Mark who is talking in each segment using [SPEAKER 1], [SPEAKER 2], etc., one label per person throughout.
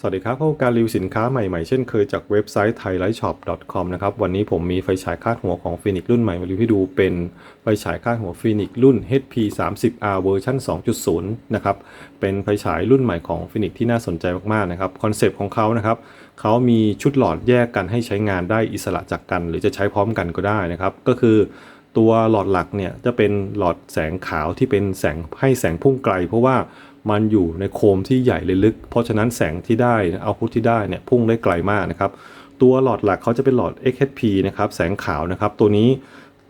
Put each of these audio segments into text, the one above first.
[SPEAKER 1] สวัสดีครับพบกับการรีวิวสินค้าใหม่ๆ เช่นเคยจากเว็บไซต์ thailightshop.com นะครับ วันนี้ผมมีไฟฉายคาดหัวของ Phoenix รุ่นใหม่มารีวิวให้ดูเป็นไฟฉายคาดหัว Phoenix รุ่น HP 3 0 R เวอร์ชัน2.0 นะครับ เป็นไฟฉายรุ่นใหม่ของ Phoenix ที่น่าสนใจมากๆ นะครับ คอนเซปต์ของเขานะครับเขามีชุดหลอดแยกกันให้ใช้งานได้อิสระจากกัน หรือจะใช้พร้อมกันก็ได้นะครับ ก็คือตัวหลอดหลักเนี่ยจะเป็นหลอดแสงขาวที่เป็นแสงให้แสงพุ่งไกล เพราะว่า มันอยู่ในโคมที่ใหญ่เลยลึก เพราะฉะนั้นแสงที่ได้เอาพุทที่ได้เนี่ยพุ่งได้ไกลมากนะครับ ตัวหลอดหลักเขาจะเป็นหลอด XHP นะครับแสงขาวนะครับ ตัวนี้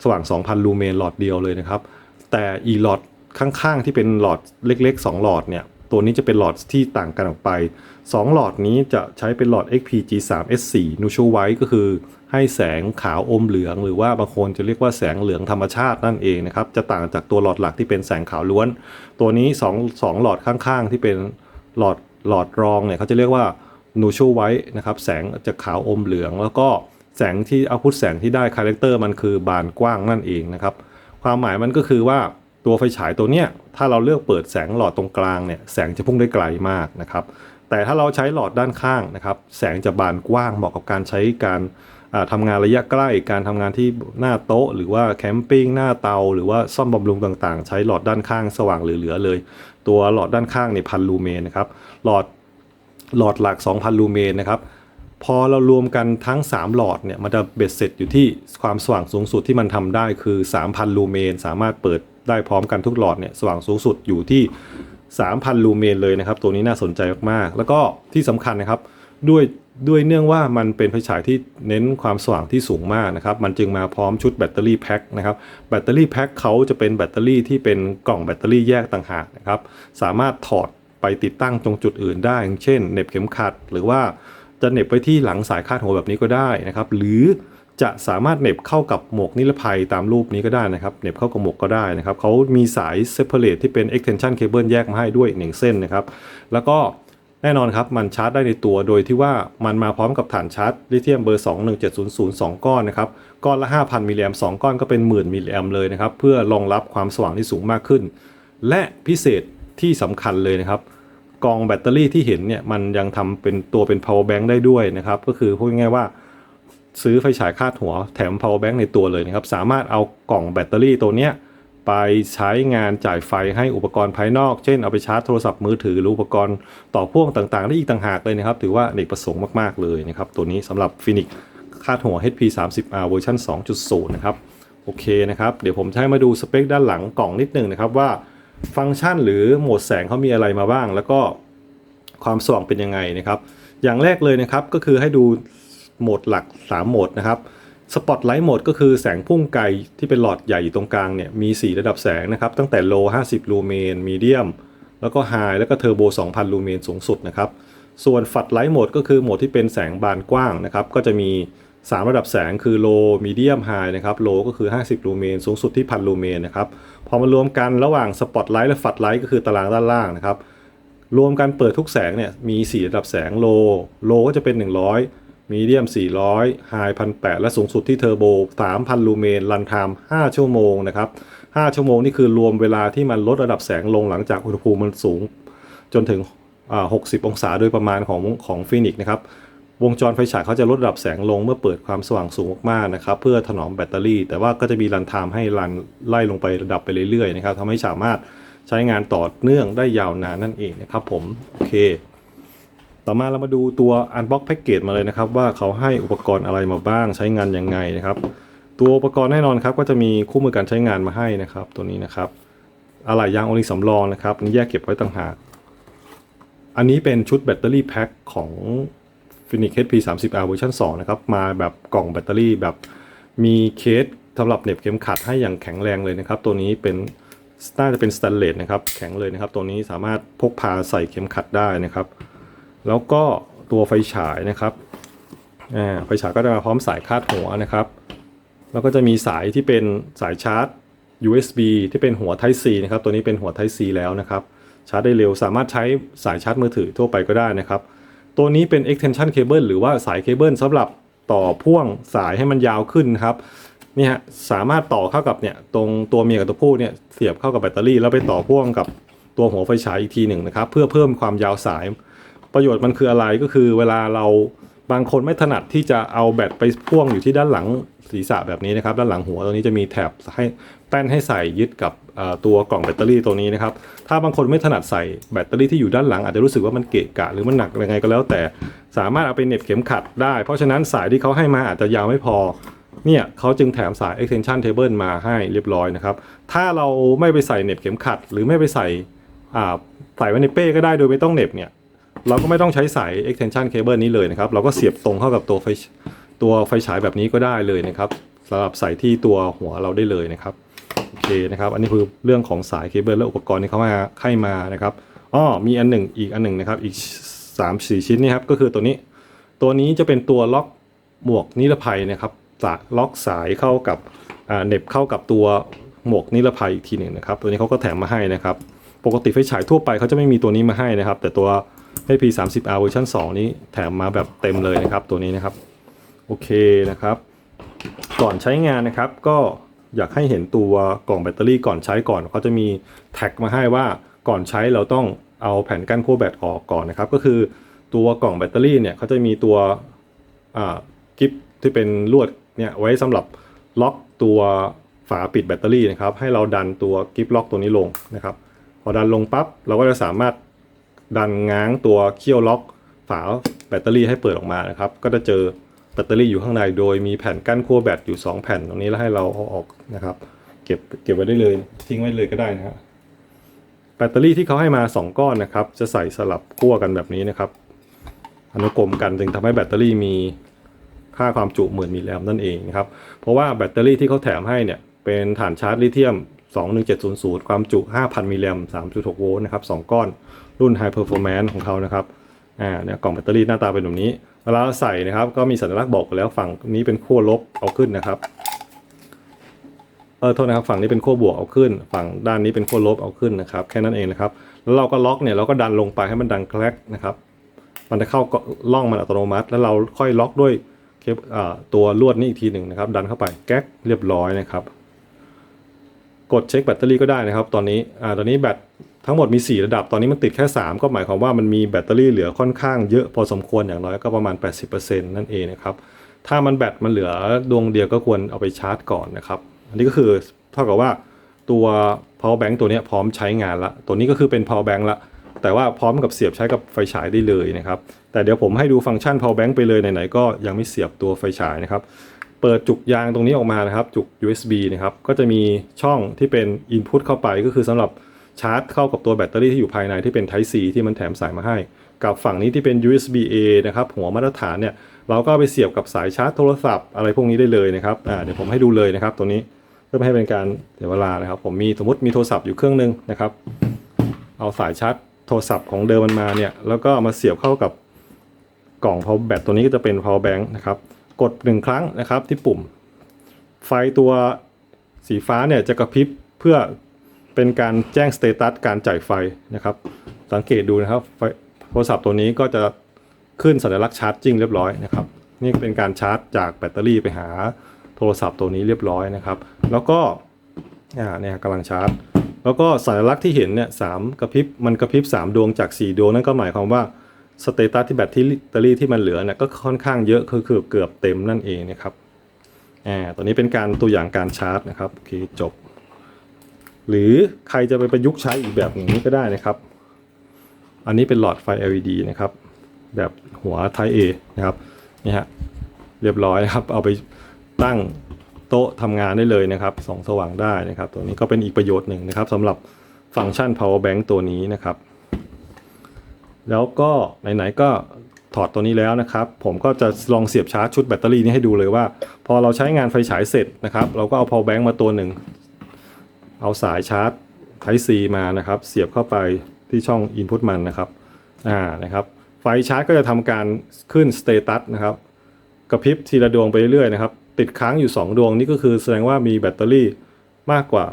[SPEAKER 1] สว่าง 2,000 ลูเมนหลอดเดียวเลยนะครับ แต่อีหลอดข้างๆที่เป็นหลอดเล็กๆ 2 หลอดเนี่ยตัวนี้จะเป็นหลอดที่ต่างกันออกไป 2 หลอดนี้จะใช้เป็นหลอด XPG3S4 Neutral White ก็คือ ให้แสงขาวอมเหลือง หรือว่าบางคนจะเรียกว่าแสงเหลืองธรรมชาตินั่นเองนะครับ จะต่างจากตัวหลอดหลักที่เป็นแสงขาวล้วน ตัวนี้2 2หลอดข้างๆ ที่เป็นหลอดหลอดรองเนี่ยเขาจะเรียกว่า Neutral White นะครับ แสงจะขาวอมเหลือง แล้วก็แสงที่เอาพุทแสงที่ได้คาแรคเตอร์มันคือบานกว้างนั่นเองนะครับ ความหมายมันก็คือว่าตัวไฟฉายตัวเนี้ยถ้าเราเลือกเปิดแสงหลอดตรงกลางเนี่ยแสงจะพุ่งได้ไกลมากนะครับ แต่ถ้าเราใช้หลอดด้านข้างนะครับ แสงจะบานกว้างเหมาะกับการใช้การ ทำางานระยะใกล้การทำงานที่หน้าโต๊ะ หรือว่าแคมปิ้งหน้าเตา หรือว่าซ่อมบำรุงต่างๆ ใช้หลอดด้านข้างสว่างเหลือๆเลย ตัวหลอดด้านข้างเนี่ยพันลูเมนนะครับหลอดหลอดหลัก 2,000 ลูเมนนะครับพอเรารวมกันทั้ง 3 หลอดเนี่ยมันจะเบ็ดเสร็จอยู่ที่ความสว่างสูงสุดที่มันทำได้คือ 3,000 ลูเมน สามารถเปิดได้พร้อมกันทุกหลอดเนี่ยสว่างสูงสุดอยู่ที่ 3,000 ลูเมนเลยนะครับ ตัวนี้น่าสนใจมากๆ แล้วก็ที่สำคัญนะครับด้วย ด้วยเนื่องว่ามันเป็นไฟฉายที่เน้นความสว่างที่สูงมากนะครับ มันจึงมาพร้อมชุดแบตเตอรี่แพ็คนะครับ แบตเตอรี่แพ็คเขาจะเป็นแบตเตอรี่ที่เป็นกล่องแบตเตอรี่แยกต่างหากนะครับ สามารถถอดไปติดตั้งตรงจุดอื่นได้อย่างเช่นเหน็บเข็มขัด หรือว่าจะเหน็บไปที่หลังสายคาดหัวแบบนี้ก็ได้นะครับ หรือจะสามารถเหน็บเข้ากับหมวกนิรภัยตามรูปนี้ก็ได้นะครับเหน็บเข้ากับหมวกก็ได้นะครับเขามีสาย separate ที่เป็น extension cable แยกมาให้ด้วยหนึ่งเส้นนะครับ แล้วก็ แน่นอนครับ มันชาร์จได้ในตัวโดยที่ว่ามันมาพร้อมกับฐานชาร์จลิเธียมเบอร์ 21700 2 ก้อนนะครับ ก้อนละ 5,000 มิลลิแอมป์2ก้อนก็เป็นหมื่นมิลลิแอมป์เลยนะครับ เพื่อรองรับความสว่างที่สูงมากขึ้น และพิเศษที่สำคัญเลยนะครับกล่องแบตเตอรี่ที่เห็นเนี่ยมันยังทำเป็นตัวเป็น power bank ได้ด้วยนะครับ ก็คือพูดง่ายๆว่า ซื้อไฟฉายคาดหัวแถม power bank ในตัวเลยนะครับ สามารถเอากล่องแบตเตอรี่ตัวเนี้ย ไปใช้งานจ่ายไฟให้อุปกรณ์ภายนอก เช่นเอาไปชาร์จโทรศัพท์มือถือหรืออุปกรณ์ต่อพ่วงต่างๆ ได้อีกต่างหากเลยนะครับ ถือว่าเนกประสงค์มากๆเลยนะครับ ตัวนี้สำหรับ Phoenix คาดหัว HP 3 0 R เวอร์ชัน2.0 นะครับ โอเคนะครับ เดี๋ยวผมจะให้มาดูสเปคด้านหลังกล่องนิดนึงนะครับว่าฟังก์ชันหรือโหมดแสงเขามีอะไรมาบ้าง แล้วก็ความสว่างเป็นยังไงนะครับ อย่างแรกเลยนะครับก็คือให้ดูโหมดหลัก 3 โหมดนะครับ สปอตไลท์โหมดก็คือแสงพุ่งไกลที่เป็นหลอดใหญ่อยู่ตรงกลางเนี่ยมี 4 ระดับแสงนะครับ ตั้งแต่ low 50 ลูเมน medium แล้วก็ high แล้วก็เทอร์โบ 2,000 ลูเมนสูงสุดนะครับ ส่วนฝัดไลท์โหมดก็คือโหมดที่เป็นแสงบานกว้างนะครับ ก็จะมี 3 ระดับแสงคือ low medium high นะครับ low ก็คือ 50 ลูเมนสูงสุดที่1,000ลูเมนนะครับพอมารวมกันระหว่างสปอตไลท์และฝัดไลท์ก็คือตารางด้านล่างนะครับรวมกันเปิดทุกแสงเนี่ยมี 4 ระดับแสง low low ก็จะเป็น 100 มีเดียม 400 ไฮ1,800และสูงสุดที่เทอร์โบ 3,000 ลูเมน รันไทม์ 5 ชั่วโมงนะครับ 5 ชั่วโมงนี่คือรวมเวลาที่มันลดระดับแสงลงหลังจากอุณหภูมิมันสูง จนถึง 60 องศาโดยประมาณของของฟินิกนะครับ วงจรไฟฉายเขาจะลดระดับแสงลงเมื่อเปิดความสว่างสูงมากๆนะครับ เพื่อถนอมแบตเตอรี่ แต่ว่าก็จะมีรันไทม์ให้รันไล่ลงไประดับไปเรื่อยๆนะครับทำให้สามารถใช้งานต่อเนื่องได้ยาวนานนั่นเองนะครับผม โอเค ต่อมาเรามาดูตัว Unbox Package มาเลยนะครับ ว่าเขาให้อุปกรณ์อะไรมาบ้างใช้งานยังไงนะครับ ตัวอุปกรณ์แน่นอนครับก็จะมีคู่มือการใช้งานมาให้นะครับ ตัวนี้นะครับอะไหล่ยางโอลิสำรองนะครับนี่แยกเก็บไว้ต่างหากอันนี้เป็นชุดแบตเตอรี่แพ็คของ Phoenix HP 3 0 R เวอร์ชัน2นะครับมาแบบกล่องแบตเตอรี่แบบมีเคสสำหรับเหน็บเข็มขัดให้อย่างแข็งแรงเลยนะครับ ตัวนี้เป็นน่าจะเป็นสแตนเลสนะครับแข็งเลยนะครับ ตัวนี้สามารถพกพาใส่เข็มขัดได้นะครับ แล้วก็ตัวไฟฉายนะครับไฟฉายก็จะมาพร้อมสายคาดหัวนะครับ แล้วก็จะมีสายที่เป็นสายชาร์จ USB ที่เป็นหัว Type C นะครับ ตัวนี้เป็นหัว Type C แล้วนะครับ ชาร์จได้เร็ว สามารถใช้สายชาร์จมือถือทั่วไปก็ได้นะครับ ตัวนี้เป็น extension cable หรือว่าสายเคเบิลสำหรับต่อพ่วงสายให้มันยาวขึ้นครับนี่ฮะสามารถต่อเข้ากับเนี่ยตรงตัวเมียกับตัวผู้เนี่ยเสียบเข้ากับแบตเตอรี่ แล้วไปต่อพ่วงกับตัวหัวไฟฉายอีกทีหนึ่งนะครับ เพื่อเพิ่มความยาวสาย ประโยชน์มันคืออะไรก็คือเวลาเราบางคนไม่ถนัดที่จะเอาแบตไปพ่วงอยู่ที่ด้านหลังศีรษะแบบนี้นะครับ ด้านหลังหัวตรงนี้จะมีแถบให้แป้นให้ใส่ยึดกับตัวกล่องแบตเตอรี่ตัวนี้นะครับ ถ้าบางคนไม่ถนัดใส่แบตเตอรี่ที่อยู่ด้านหลังอาจจะรู้สึกว่ามันเกะกะหรือมันหนักยังไงก็แล้ว แต่สามารถเอาไปเหน็บเข็มขัดได้ เพราะฉะนั้นสายที่เขาให้มาอาจจะยาวไม่พอ เนี่ยเขาจึงแถมสาย extension cable มาให้เรียบร้อยนะครับ ถ้าเราไม่ไปใส่เหน็บเข็มขัด หรือไม่ไปใส่ใส่ไว้ในเป้ก็ได้โดยไม่ต้องเหน็บเนี่ย เราก็ไม่ต้องใช้สาย extension cable นี้เลยนะครับ เราก็เสียบตรงเข้ากับตัวไฟตัวไฟฉายแบบนี้ก็ได้เลยนะครับสำหรับใส่ที่ตัวหัวเราได้เลยนะครับโอเคนะครับ อันนี้คือเรื่องของสายเคเบิลและอุปกรณ์ที่เขามาให้มานะครับอ้อมีอันหนึ่งอีกอันหนึ่งนะครับอีก 3 4 ชิ้นนี่ครับก็คือตัวนี้ ตัวนี้จะเป็นตัวล็อกหมวกนิรภัยนะครับล็อกสายเข้ากับเน็บเข้ากับตัวหมวกนิรภัยอีกทีหนึ่งนะครับ ตัวนี้เขาก็แถมมาให้นะครับ ปกติไฟฉายทั่วไปเขาจะไม่มีตัวนี้มาให้นะครับ แต่ตัว HP 3 0 R เวอร์ชัน2 นี้แถมมาแบบเต็มเลยนะครับตัวนี้นะครับ โอเคนะครับ ก่อนใช้งานนะครับก็อยากให้เห็นตัวกล่องแบตเตอรี่ก่อนใช้ก่อนเขาจะมีแท็กมาให้ว่าก่อนใช้เราต้องเอาแผ่นกั้นขั้วแบตออกก่อนนะครับ ก็คือตัวกล่องแบตเตอรี่เนี่ยเขาจะมีตัวกิฟที่เป็นลวดเนี่ยไว้สำหรับล็อกตัวฝาปิดแบตเตอรี่นะครับ ให้เราดันตัวกิฟล็อกตัวนี้ลงนะครับ พอดันลงปั๊บเราก็จะสามารถ ดันง้างตัวเคี่ยวล็อกฝาแบตเตอรี่ให้เปิดออกมานะครับ ก็จะเจอแบตเตอรี่อยู่ข้างในโดยมีแผ่นกั้นขั้วแบตอยู่ 2 แผ่นตรงนี้แล้วให้เราเอาออกนะครับ เก็บเก็บไว้ได้เลย ทิ้งไว้เลยก็ได้นะครับแบตเตอรี่ที่เขาให้มา 2 ก้อนนะครับ จะใส่สลับขั้วกันแบบนี้นะครับ อนุกรมกันจึงทำให้แบตเตอรี่มีค่าความจุหมื่นมิลลิแอมนั่นเองนะครับ เพราะว่าแบตเตอรี่ที่เขาแถมให้เนี่ยเป็นฐานชาร์จลิเธียม 21700 ความจุ 5,000 มิลลิแอมป์3.6 โวลต์นะครับ 2 ก้อนรุ่น High Performance ของเขานะครับ อ่าเนี่ยกล่องแบตเตอรี่หน้าตาเป็นแบบนี้ เวลาใส่นะครับ ก็มีสัญลักษณ์บอกไปแล้วฝั่งนี้เป็นขั้วลบเอาขึ้นนะครับ เออโทษนะครับ ฝั่งนี้เป็นขั้วบวกเอาขึ้น ฝั่งด้านนี้เป็นขั้วลบเอาขึ้นนะครับ แค่นั้นเองนะครับ แล้วเราก็ล็อกเนี่ยเราก็ดันลงไปให้มันดังแคลกนะครับ มันจะเข้าล่องมันอัตโนมัติ แล้วเราค่อยล็อกด้วยเคปตัวลวดนี้อีกทีหนึ่งนะครับ ดันเข้าไปแก๊กเรียบร้อยนะครับ กดเช็คแบตเตอรี่ก็ได้นะครับ ตอนนี้อ่าตอนนี้แบตทั้งหมดมี 4 ระดับ ตอนนี้มันติดแค่ 3 ก็หมายความว่ามันมีแบตเตอรี่เหลือค่อนข้างเยอะพอสมควรอย่างน้อยก็ประมาณ 80%นั่นเองนะครับ ถ้ามันแบตมันเหลือดวงเดียวก็ควรเอาไปชาร์จก่อนนะครับ อันนี้ก็คือเท่ากับว่าตัว power bank ตัวนี้พร้อมใช้งานละ ตัวนี้ก็คือเป็น power bank ละ แต่ว่าพร้อมกับเสียบใช้กับไฟฉายได้เลยนะครับ แต่เดี๋ยวผมให้ดูฟังก์ชัน power bank ไปเลยไหนๆก็ยังไม่เสียบตัวไฟฉายนะครับ เปิดจุกยางตรงนี้ออกมานะครับ จุก USB นะครับ ก็จะมีช่องที่เป็น Input เข้าไปก็คือสำหรับชาร์จเข้ากับตัวแบตเตอรี่ที่อยู่ภายในที่เป็น Type C ที่มันแถมสายมาให้ กับฝั่งนี้ที่เป็น USB A นะครับ หัวมาตรฐานเนี่ย เราก็ไปเสียบกับสายชาร์จโทรศัพท์ อะไรพวกนี้ได้เลยนะครับอ่าเดี๋ยวผมให้ดูเลยนะครับ ตัวนี้เพื่อไม่ให้เป็นการเสียเวลานะครับ ผมมีสมมติมีโทรศัพท์อยู่เครื่องนึงนะครับ เอาสายชาร์จโทรศัพท์ของเดิมมันมาเนี่ยแล้วก็มาเสียบเข้ากับกล่อง power แบตตัวนี้ก็จะเป็น power bank นะครับ กดหนึ่งครั้งนะครับที่ปุ่ม ไฟตัวสีฟ้าเนี่ยจะกระพริบเพื่อเป็นการแจ้งสเตตัสการจ่ายไฟนะครับ สังเกตดูนะครับโทรศัพท์ตัวนี้ก็จะขึ้นสัญลักษณ์ชาร์จจริงเรียบร้อยนะครับ นี่เป็นการชาร์จจากแบตเตอรี่ไปหาโทรศัพท์ตัวนี้เรียบร้อยนะครับ แล้วก็อ่าเนี่ยกำลังชาร์จ แล้วก็สัญลักษณ์ที่เห็นเนี่ยสามกระพริบมันกระพริบ3 ดวงจาก 4 ดวงนั่นก็หมายความว่า สเตตัสที่แบตที่แบตเตอรี่ที่มันเหลือเนี่ยก็ค่อนข้างเยอะคือคือเกือบเต็มนั่นเองนะครับอ่าตัวนี้เป็นการตัวอย่างการชาร์จนะครับโอเคจบ หรือใครจะไปประยุกต์ใช้อีกแบบหนึ่งนี้ก็ได้นะครับ อันนี้เป็นหลอดไฟ LED นะครับ แบบหัว Type A นะครับนี่ฮะเรียบร้อยครับ เอาไปตั้งโต๊ะทำงานได้เลยนะครับส่องสว่างได้นะครับ ตัวนี้ก็เป็นอีกประโยชน์หนึ่งนะครับสำหรับฟังก์ชัน power bank ตัวนี้นะครับ แล้วก็ไหนๆก็ถอดตัวนี้แล้วนะครับ ผมก็จะลองเสียบชาร์จชุดแบตเตอรี่นี้ให้ดูเลยว่า พอเราใช้งานไฟฉายเสร็จนะครับ เราก็เอา power bank มาตัวหนึ่ง เอาสายชาร์จ Type C มานะครับ เสียบเข้าไปที่ช่อง Input มันนะครับอ่านะครับ ไฟชาร์จก็จะทำการขึ้นสเตตัสนะครับกระพริบทีละดวงไปเรื่อยๆนะครับ ติดค้างอยู่ 2 ดวงนี่ก็คือแสดงว่ามีแบตเตอรี่มากกว่า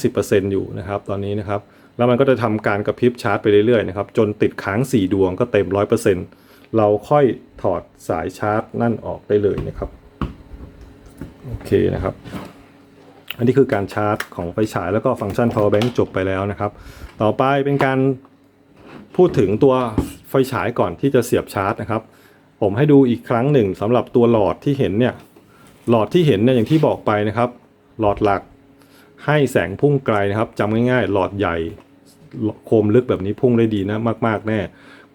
[SPEAKER 1] 50%อยู่นะครับ ตอนนี้นะครับ แล้วมันก็จะทำการกระพริบชาร์จไปเรื่อยๆนะครับ จนติดค้าง 4 ดวงก็เต็ม 100%เราค่อยถอดสายชาร์จนั่นออกได้เลยนะครับ โอเคนะครับ อันนี้คือการชาร์จของไฟฉายแล้วก็ฟังก์ชัน power bank จบไปแล้วนะครับ ต่อไปเป็นการพูดถึงตัวไฟฉายก่อนที่จะเสียบชาร์จนะครับ ผมให้ดูอีกครั้งหนึ่งสำหรับตัวหลอดที่เห็นเนี่ย หลอดที่เห็นเนี่ยอย่างที่บอกไปนะครับ หลอดหลักให้แสงพุ่งไกลนะครับจำง่ายๆ หลอดใหญ่ โคมลึกแบบนี้พุ่งได้ดีนะมาก ๆ แน่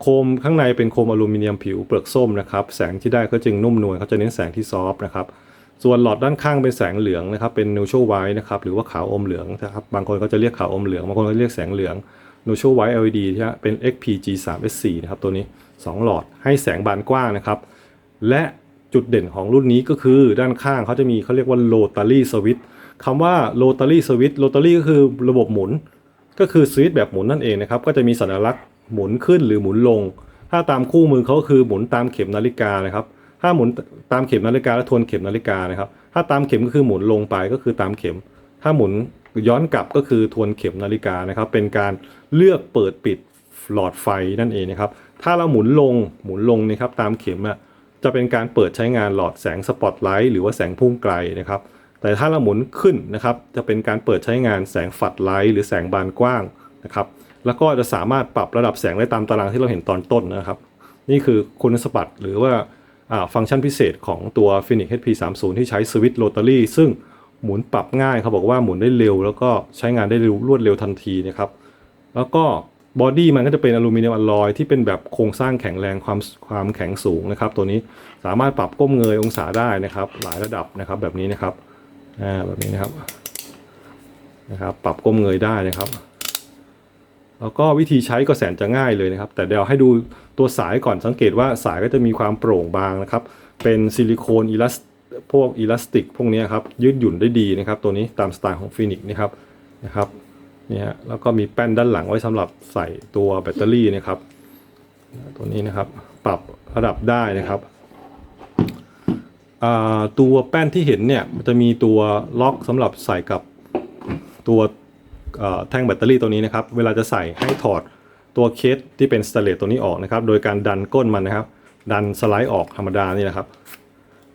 [SPEAKER 1] โคมข้างในเป็นโคมอลูมิเนียมผิวเปลือกส้มนะครับ แสงที่ได้ก็จึงนุ่มนวลเขาจะเน้นแสงที่ซอฟต์นะครับส่วนหลอดด้านข้างเป็นแสงเหลืองนะครับเป็น neutral white นะครับหรือว่าขาวอมเหลืองนะครับบางคนก็จะเรียกขาวอมเหลืองบางคนก็เรียกแสงเหลือง neutral white LED ที่เป็น XPG3S4 นะครับตัวนี้ 2 หลอดให้แสงบานกว้างนะครับ และจุดเด่นของรุ่นนี้ก็คือด้านข้างเขาจะมีเขาเรียกว่า rotary switch คำว่า rotary switch rotary ก็คือระบบหมุน ก็คือสวิตช์แบบหมุนนั่นเองนะครับก็จะมีสัญลักษณ์หมุนขึ้นหรือหมุนลง ถ้าตามคู่มือเขาคือหมุนตามเข็มนาฬิกานะครับถ้าหมุนตามเข็มนาฬิกาและทวนเข็มนาฬิกานะครับ ถ้าตามเข็มก็คือหมุนลงไปก็คือตามเข็ม ถ้าหมุนย้อนกลับก็คือทวนเข็มนาฬิกานะครับ เป็นการเลือกเปิดปิดหลอดไฟนั่นเองนะครับ ถ้าเราหมุนลงหมุนลงนะครับตามเข็มอะจะเป็นการเปิดใช้งานหลอดแสงสปอตไลท์หรือว่าแสงพุ่งไกลนะครับ แต่ถ้าเราหมุนขึ้นนะครับจะเป็นการเปิดใช้งานแสงฝัดไลท์หรือแสงบานกว้างนะครับแล้วก็จะสามารถปรับระดับแสงได้ตามตารางที่เราเห็นตอนต้นนะครับ นี่คือคุณสมบัติหรือว่าฟังก์ชันพิเศษของตัว Phoenix HP30 ที่ใช้สวิตช์โรตารี่ซึ่งหมุนปรับง่ายเขาบอกว่าหมุนได้เร็ว แล้วก็ใช้งานได้รวรวดเร็วทันทีนะครับ แล้วก็บอดี้มันก็จะเป็นอลูมิเนียมอลลอยที่เป็นแบบโครงสร้างแข็งแรงความความแข็งสูงนะครับ ตัวนี้สามารถปรับก้มเงยองศาได้นะครับ หลายระดับนะครับแบบนี้นะครับ อ่าแบบนี้นะครับนะครับ ปรับก้มเงยได้นะครับ แล้วก็วิธีใช้ก็แสนจะง่ายเลยนะครับ แต่เดี๋ยวให้ดูตัวสายก่อนสังเกตว่าสายก็จะมีความโปร่งบางนะครับ เป็นซิลิโคนอีลาสพวกอีลาสติกพวกนี้ครับยืดหยุ่นได้ดีนะครับ ตัวนี้ตามสไตล์ของฟินิกนะครับนะครับนี่ฮะแล้วก็มีแป้นด้านหลังไว้สำหรับใส่ตัวแบตเตอรี่นะครับ ตัวนี้นะครับ ปรับระดับได้นะครับ ตัวแป้นที่เห็นเนี่ยมันจะมีตัวล็อกสำหรับใส่กับตัวแท่งแบตเตอรี่ตัวนี้นะครับ เวลาจะใส่ให้ถอดตัวเคสที่เป็นสเตนเลสตัวนี้ออกนะครับ โดยการดันก้นมันนะครับ ดันสไลด์ออกธรรมดานี่นะครับ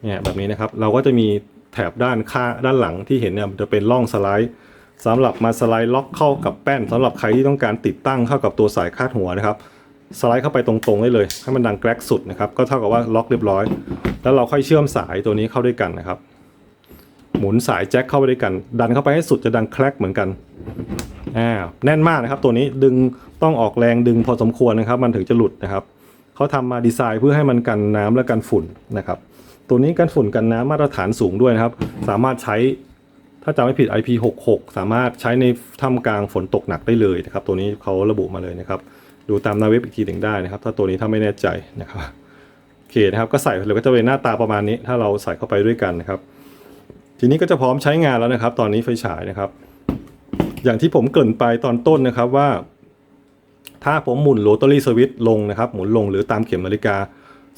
[SPEAKER 1] เนี่ยแบบนี้นะครับ เราก็จะมีแถบด้านข้างด้านหลังที่เห็นเนี่ยจะเป็นร่องสไลด์สำหรับมาสไลด์ล็อกเข้ากับแป้นสำหรับใครที่ต้องการติดตั้งเข้ากับตัวสายคาดหัวนะครับ สไลด์เข้าไปตรงๆได้เลย ให้มันดังแกรกสุดนะครับ ก็เท่ากับว่าล็อกเรียบร้อย แล้วเราค่อยเชื่อมสายตัวนี้เข้าด้วยกันนะครับ หมุนสายแจ็คเข้าไปด้วยกัน ดันเข้าไปให้สุดจะดังแครกเหมือนกันอ่าแน่นมากนะครับ ตัวนี้ดึงต้องออกแรงดึงพอสมควรนะครับ มันถึงจะหลุดนะครับเขาทำมาดีไซน์เพื่อให้มันกันน้ำและกันฝุ่นนะครับ ตัวนี้กันฝุ่นกันน้ำมาตรฐานสูงด้วยนะครับ สามารถใช้ถ้าจำไม่ผิด IP66 สามารถใช้ในท่ามกลางฝนตกหนักได้เลยนะครับ ตัวนี้เขาระบุมาเลยนะครับ ดูตามหน้าเว็บอีกทีหนึ่งได้นะครับ ถ้าตัวนี้ถ้าไม่แน่ใจนะครับโอเคนะครับก็ใส่เลยก็จะเป็นหน้าตาประมาณนี้ ถ้าเราใส่เข้าไปด้วยกันนะครับ ทีนี้ก็จะพร้อมใช้งานแล้วนะครับ ตอนนี้ไฟฉายนะครับ อย่างที่ผมเกริ่นไปตอนต้นนะครับว่า ถ้าผมหมุนโรตารี่สวิตช์ลงนะครับ หมุนลงหรือตามเข็มนาฬิกา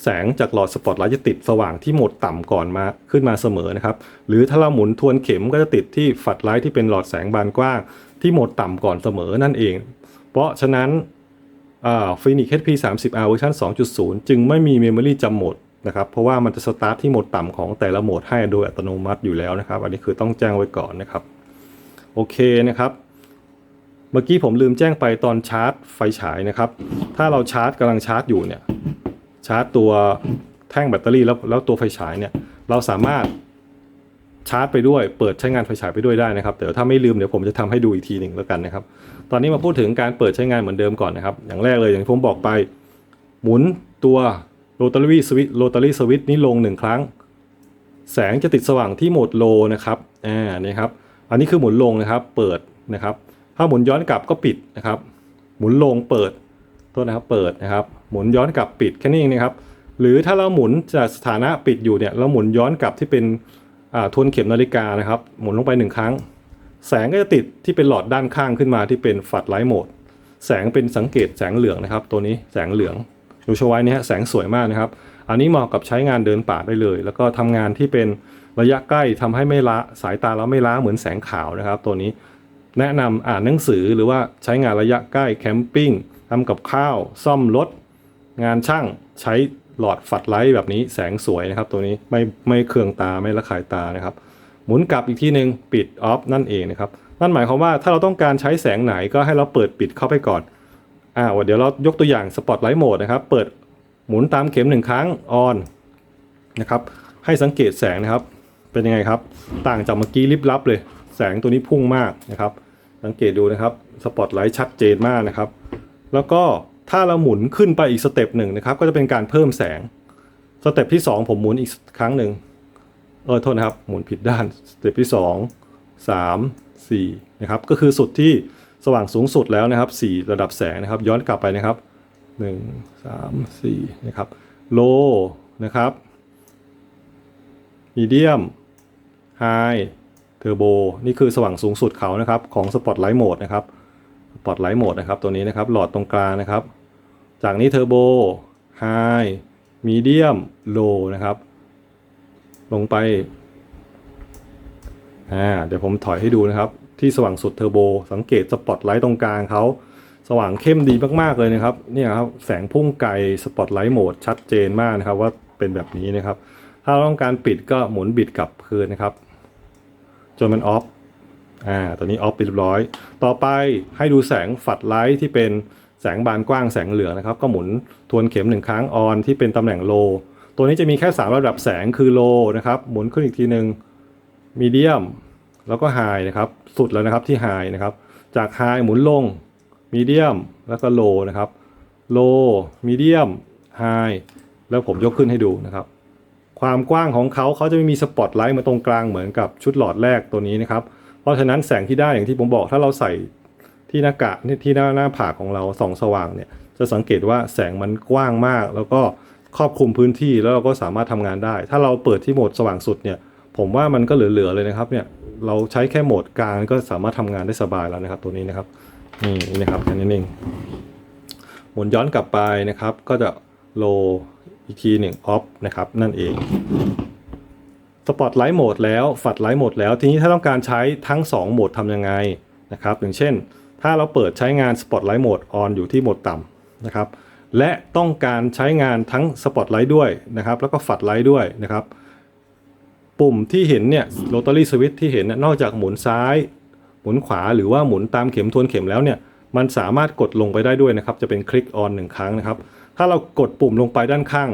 [SPEAKER 1] แสงจากหลอดสปอตไลท์จะติดสว่างที่โหมดต่ำก่อนมาขึ้นมาเสมอนะครับ หรือถ้าเราหมุนทวนเข็มก็จะติดที่ฝัดไลท์ที่เป็นหลอดแสงบานกว้าง ที่โหมดต่ำก่อนเสมอนั่นเอง เพราะฉะนั้น ฟินิก HP 3 0 R เวอร์ชัน2.0 จึงไม่มีเมมโมรีจำโหมดนะครับ เพราะว่ามันจะสตาร์ทที่โหมดต่ำของแต่ละโหมดให้โดยอัตโนมัติอยู่แล้วนะครับ อันนี้คือต้องแจ้งไว้ก่อนนะครับ โอเคนะครับ เมื่อกี้ผมลืมแจ้งไปตอนชาร์จไฟฉายนะครับ ถ้าเราชาร์จกำลังชาร์จอยู่เนี่ย ชาร์จตัวแท่งแบตเตอรี่แล้วแล้วตัวไฟฉายเนี่ย เราสามารถ ชาร์จไปด้วยเปิดใช้งานไฟฉายไปด้วยได้นะครับแต่ถ้าไม่ลืมเดี๋ยวผมจะทำให้ดูอีกทีหนึ่งแล้วกันนะครับตอนนี้มาพูดถึงการเปิดใช้งานเหมือนเดิมก่อนนะครับ อย่างแรกเลยอย่างที่ผมบอกไป หมุนตัวโรตารี่สวิตโรตารี่สวิตนี้ลงหนึ่งครั้ง แสงจะติดสว่างที่โหมดโลนะครับอ่านี่ครับอันนี้คือหมุนลงนะครับเปิดนะครับ ถ้าหมุนย้อนกลับก็ปิดนะครับ หมุนลงเปิดโทษนะครับเปิดนะครับ หมุนย้อนกลับปิดแค่นี้เองนะครับ หรือถ้าเราหมุนจากสถานะปิดอยู่เนี่ยเราหมุนย้อนกลับที่เป็น ทวนเข็มนาฬิกานะครับ หมุนลงไปหนึ่งครั้ง แสงก็จะติดที่เป็นหลอดด้านข้างขึ้นมาที่เป็นฝัดไลท์โหมด แสงเป็นสังเกตแสงเหลืองนะครับ ตัวนี้แสงเหลืองดูชว์ไว้นี่ฮะแสงสวยมากนะครับ อันนี้เหมาะกับใช้งานเดินป่าได้เลย แล้วก็ทำงานที่เป็นระยะใกล้ทำให้ไม่ล้าสายตาเราไม่ล้าเหมือนแสงขาวนะครับ ตัวนี้แนะนำอ่านหนังสือหรือว่าใช้งานระยะใกล้แคมปิ้งทำกับข้าว ซ่อมรถงานช่างใช้ หลอดฝัดไลท์แบบนี้แสงสวยนะครับ ตัวนี้ไม่ไม่เคืองตาไม่ระคายตานะครับ หมุนกลับอีกทีหนึ่งปิดออฟนั่นเองนะครับนั่นหมายความว่าถ้าเราต้องการใช้แสงไหนก็ให้เราเปิดปิดเข้าไปก่อนอ่าเดี๋ยวเรายกตัวอย่างสปอตไลท์โหมดนะครับ เปิดหมุนตามเข็มหนึ่งครั้งออนนะครับ ให้สังเกตแสงนะครับ เป็นยังไงครับ ต่างจากเมื่อกี้ลิบลับเลย แสงตัวนี้พุ่งมากนะครับ สังเกตดูนะครับ สปอตไลท์ชัดเจนมากนะครับ แล้วก็ ถ้าเราหมุนขึ้นไปอีกสเต็ปหนึ่งนะครับ ก็จะเป็นการเพิ่มแสง สเต็ปที่ 2 ผมหมุนอีกครั้งหนึ่งเออโทษนะครับ หมุนผิดด้าน สเต็ปที่ 2 3 4นะครับ ก็คือสุดที่สว่างสูงสุดแล้วนะครับ 4 ระดับแสงนะครับ ย้อนกลับไปนะครับ 1 3 4นะครับ โลนะครับมีเดียมไฮเทอร์โบนี่คือสว่างสูงสุดเขานะครับ ของสปอตไลท์โหมดนะครับสปอตไลท์โหมดนะครับ ตัวนี้นะครับ หลอดตรงกลางนะครับ จากนี้เทอร์โบไฮมีเดียมโลนะครับ ลงไปอ่าเดี๋ยวผมถอยให้ดูนะครับ ที่สว่างสุดเทอร์โบสังเกตสปอตไลท์ตรงกลางเขาสว่างเข้มดีมากๆเลยนะครับเนี่ยครับแสงพุ่งไกลสปอตไลท์โหมดชัดเจนมากนะครับว่าเป็นแบบนี้นะครับ ถ้าเราต้องการปิดก็หมุนบิดกลับคืนนะครับ จนมันออฟอ่าตอนนี้ออฟไปเรียบร้อย ต่อไปให้ดูแสงฝัดไลท์ที่เป็น แสงบานกว้างแสงเหลืองนะครับ ก็หมุนทวนเข็มหนึ่งครั้งออนที่เป็นตำแหน่งโล ตัวนี้จะมีแค่ 3 ระดับแสงคือโลนะครับ หมุนขึ้นอีกทีหนึ่งมีเดียมแล้วก็ไฮนะครับ สุดแล้วนะครับที่ไฮนะครับ จากไฮหมุนลงมีเดียมแล้วก็โลนะครับโลมีเดียมไฮแล้วผมยกขึ้นให้ดูนะครับ ความกว้างของเขาเขาจะไม่มีสปอตไลท์มาตรงกลางเหมือนกับชุดหลอดแรกตัวนี้นะครับ เพราะฉะนั้นแสงที่ได้อย่างที่ผมบอกถ้าเราใส่ ที่หน้ากากที่หน้าหน้าผากของเราส่องสว่างเนี่ยจะสังเกตว่าแสงมันกว้างมาก แล้วก็ครอบคลุมพื้นที่แล้วเราก็สามารถทำงานได้ ถ้าเราเปิดที่โหมดสว่างสุดเนี่ยผมว่ามันก็เหลือๆเลยนะครับเนี่ยเราใช้แค่โหมดกลางก็สามารถทำงานได้สบายแล้วนะครับ ตัวนี้นะครับนี่นะครับแค่นี้เองหมุนย้อนกลับไปนะครับ ก็จะโลอีกทีหนึ่งออฟนะครับนั่นเองสปอตไลท์โหมดแล้ว ฝัดไลท์โหมดแล้ว ทีนี้ถ้าต้องการใช้ทั้ง 2โหมดทำยังไงนะครับ อย่างเช่น ถ้าเราเปิดใช้งานสปอตไลท์โหมดออนอยู่ที่โหมดต่ำนะครับ และต้องการใช้งานทั้งสปอตไลท์ด้วยนะครับ แล้วก็ฝัดไลท์ด้วยนะครับ ปุ่มที่เห็นเนี่ยโรตารี่สวิตที่เห็นเนี่ยนอกจากหมุนซ้าย หมุนขวาหรือว่าหมุนตามเข็มทวนเข็มแล้วเนี่ย มันสามารถกดลงไปได้ด้วยนะครับ จะเป็นคลิกออนหนึ่งครั้งนะครับ ถ้าเรากดปุ่มลงไปด้านข้าง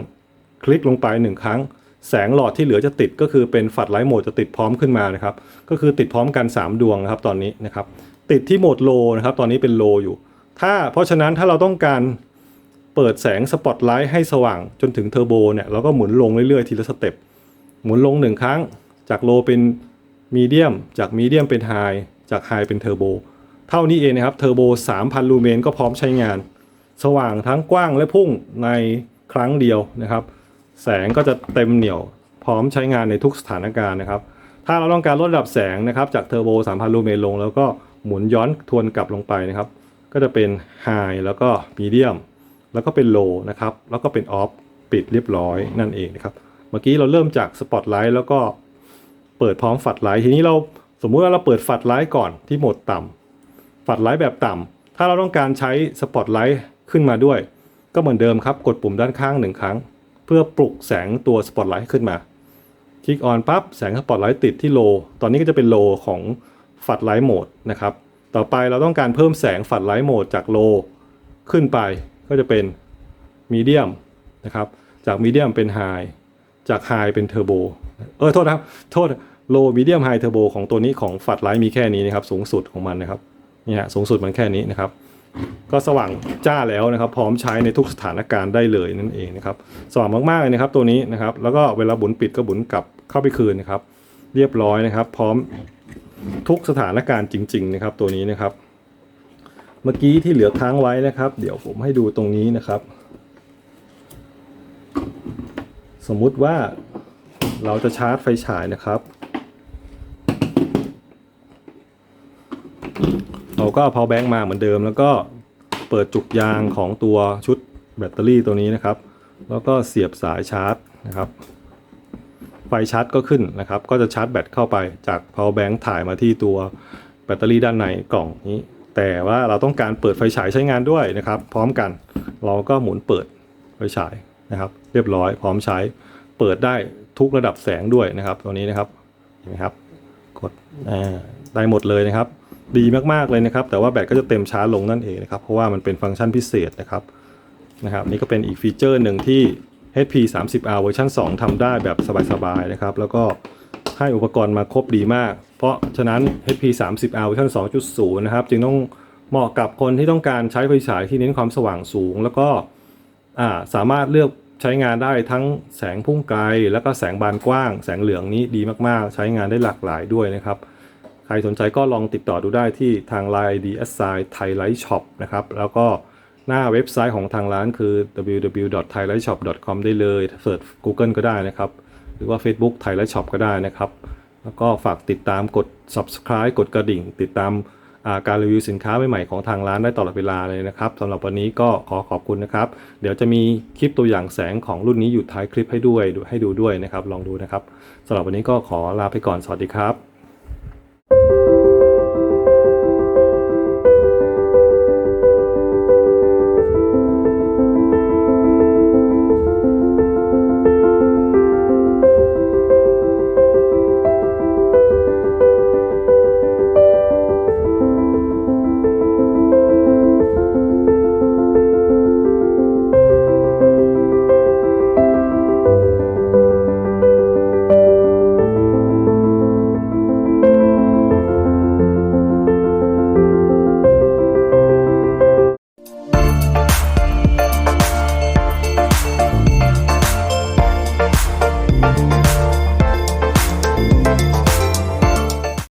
[SPEAKER 1] คลิกลงไปหนึ่งครั้งแสงหลอดที่เหลือจะติดก็คือเป็นฝัดไลท์โหมดจะติดพร้อมขึ้นมานะครับ ก็คือติดพร้อมกัน 3 ดวงนะครับตอนนี้นะครับ ติดที่โหมดโลนะครับ ตอนนี้เป็นโลอยู่ ถ้าเพราะฉะนั้นถ้าเราต้องการเปิดแสงสปอตไลท์ให้สว่างจนถึงเทอร์โบเนี่ยเราก็หมุนลงเรื่อยๆ ทีละสเต็ปหมุนลงหนึ่งครั้ง จากโลเป็นมีเดียมจากมีเดียมเป็นไฮจากไฮเป็นเทอร์โบเท่านี้เองนะครับเทอร์โบ3,000 ลูเมนก็พร้อมใช้งาน สว่างทั้งกว้างและพุ่งในครั้งเดียวนะครับ แสงก็จะเต็มเหนี่ยว พร้อมใช้งานในทุกสถานการณ์นะครับ ถ้าเราต้องการลดระดับแสงนะครับจากเทอร์โบ3,000 ลูเมนลง แล้วก็ หมุนย้อนทวนกลับลงไปนะครับ ก็จะเป็นไฮแล้วก็มีเดียมแล้วก็เป็นโลนะครับ แล้วก็เป็นออฟปิดเรียบร้อยนั่นเองนะครับ เมื่อกี้เราเริ่มจากสปอตไลท์แล้วก็เปิดพร้อมฝัดไลท์ทีนี้เราสมมุติว่าเราเปิดฝัดไลท์ก่อนที่โหมดต่ำฝัดไลท์แบบต่ำถ้าเราต้องการใช้สปอตไลท์ขึ้นมาด้วย ก็เหมือนเดิมครับ กดปุ่มด้านข้างหนึ่งครั้ง เพื่อปลุกแสงตัวสปอตไลท์ขึ้นมา คลิกออนปั๊บแสงสปอตไลท์ติดที่โล ตอนนี้ก็จะเป็นโลของ ฝัดไลท์โหมดนะครับ ต่อไปเราต้องการเพิ่มแสงฝัดไลท์โหมดจากโลขึ้นไปก็จะเป็นมีเดียมนะครับ จากมีเดียมเป็นไฮจากไฮเป็นเทอร์โบเออโทษนะครับ โทษโลมีเดียมไฮเทอร์โบของตัวนี้ของฝัดไลท์มีแค่นี้นะครับ สูงสุดของมันนะครับเนี่ยสูงสุดมันแค่นี้นะครับ ก็สว่างจ้าแล้วนะครับ พร้อมใช้ในทุกสถานการณ์ได้เลยนั่นเองนะครับสว่างมากๆเลยนะครับตัวนี้นะครับ แล้วก็เวลาบุนปิดก็บุนกลับเข้าไปคืนนะครับ เรียบร้อยนะครับ พร้อม ทุกสถานการณ์จริง ๆ นะครับ ตัวนี้นะครับ เมื่อกี้ที่เหลือค้างไว้นะครับ เดี๋ยวผมให้ดูตรงนี้นะครับ สมมุติว่าเราจะชาร์จไฟฉายนะครับ เราก็เอา power bank มาเหมือนเดิม แล้วก็เปิดจุกยางของตัวชุดแบตเตอรี่ตัวนี้นะครับ แล้วก็เสียบสายชาร์จนะครับ ไฟชาร์จก็ขึ้นนะครับ ก็จะชาร์จแบตเข้าไปจาก power bank ถ่ายมาที่ตัวแบตเตอรี่ด้านในกล่องนี้ แต่ว่าเราต้องการเปิดไฟฉายใช้งานด้วยนะครับ พร้อมกันเราก็หมุนเปิดไฟฉายนะครับ เรียบร้อยพร้อมใช้เปิดได้ทุกระดับแสงด้วยนะครับ ตัวนี้นะครับเห็นไหมครับกดได้หมดเลยนะครับ ดีมากๆเลยนะครับ แต่ว่าแบตก็จะเต็มช้าลงนั่นเองนะครับ เพราะว่ามันเป็นฟังก์ชันพิเศษนะครับนะครับนี่ก็เป็นอีกฟีเจอร์หนึ่งที่ HP 30R เวอร์ชัน2ทำได้แบบสบายๆนะครับ แล้วก็ให้อุปกรณ์มาครบดีมาก เพราะฉะนั้น HP 30R เวอร์ชัน2.0 นะครับ จึงต้องเหมาะกับคนที่ต้องการใช้ไฟฉายที่เน้นความสว่างสูง แล้วก็สามารถเลือกใช้งานได้ทั้งแสงพุ่งไกล แล้วก็แสงบานกว้าง แสงเหลืองนี้ดีมากๆ ใช้งานได้หลากหลายด้วยนะครับ ใครสนใจก็ลองติดต่อดูได้ที่ทาง Line DS Thai Light Shop นะครับแล้วก็ หน้าเว็บไซต์ของทางร้านคือ www.thailightshop.com ได้เลยเสิร์ช Google ก็ได้นะครับ หรือว่า Facebook Thai Light Shop ก็ได้นะครับ แล้วก็ฝากติดตามกด subscribe กดกระดิ่ง ติดตามาการรีวิวสินค้าใหม่ๆของทางร้านได้ตลอดเวลาเลยนะครับสำหรับวันนี้ก็ขอขอบคุณนะครับ เดี๋ยวจะมีคลิปตัวอย่างแสงของรุ่นนี้อยู่ท้ายคลิปให้ด้วยให้ดูด้วยนะครับ ลองดูนะครับสำหรับวันนี้ก็ขอลาไปก่อนสวัสดีครับ